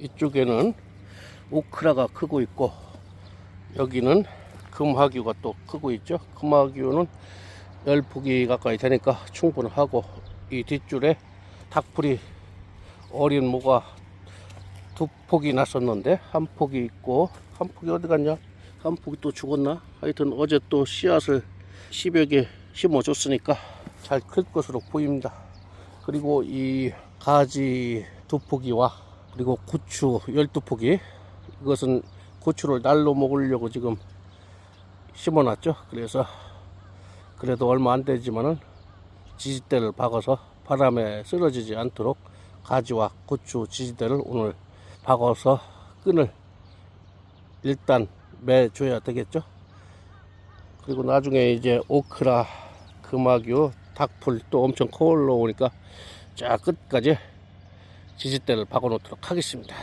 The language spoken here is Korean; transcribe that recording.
이쪽에는 오크라가 크고 있고 여기는 금화규가 또 크고 있죠. 금화규는 열 폭이 가까이 되니까 충분하고 이 뒷줄에 닭풀이 어린 모가 두 폭이 났었는데 한 폭이 있고 한 폭이 어디 갔냐? 한 폭이 또 죽었나? 하여튼 어제 또 씨앗을 10여 개 심어 줬으니까 잘 클 것으로 보입니다. 그리고 이 가지 두 포기와 그리고 고추 12포기 이것은 고추를 날로 먹으려고 지금 심어놨죠. 그래서 그래도 얼마 안 되지만은 지지대를 박아서 바람에 쓰러지지 않도록 가지와 고추 지지대를 오늘 박아서 끈을 일단 매 줘야 되겠죠. 그리고 나중에 이제 오크라, 금화규, 닭풀 또 엄청 커 올라오니까 자 끝까지 지지대를 박아 놓도록 하겠습니다.